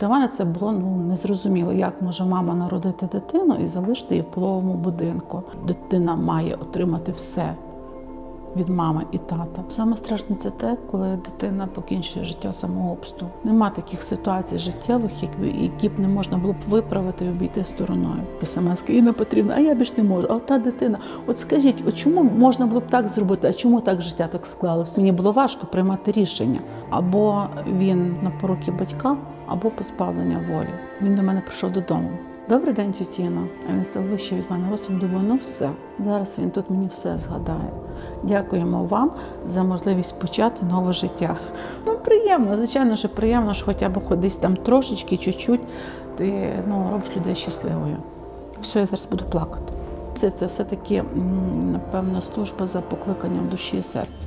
Для мене це було ну незрозуміло, як може мама народити дитину і залишити її в пологовому будинку. Дитина має отримати все від мами і тата. Саме страшне це те, коли дитина покінчує життя самогубством. Нема таких ситуацій життєвих, які, б не можна було б виправити і обійти стороною. СМС Інна потрібна, а я більш не можу. А та дитина, от скажіть, от чому можна було б так зробити? А чому так життя так склалось? Мені було важко приймати рішення. Або він на поруки батька, або позбавлення волі. Він до мене прийшов додому. Добрий день, тітіна. А він став вище від мене ростом. Думаю, ну все. Зараз він тут мені все згадає. Дякуємо вам за можливість почати нове життя. Ну, приємно, звичайно, що приємно, що хоча б хоч десь там трошечки, чуть-чуть, ти ну, робиш людей щасливою. Все, я зараз буду плакати. Це, це все-таки, напевно, служба за покликанням душі і серця.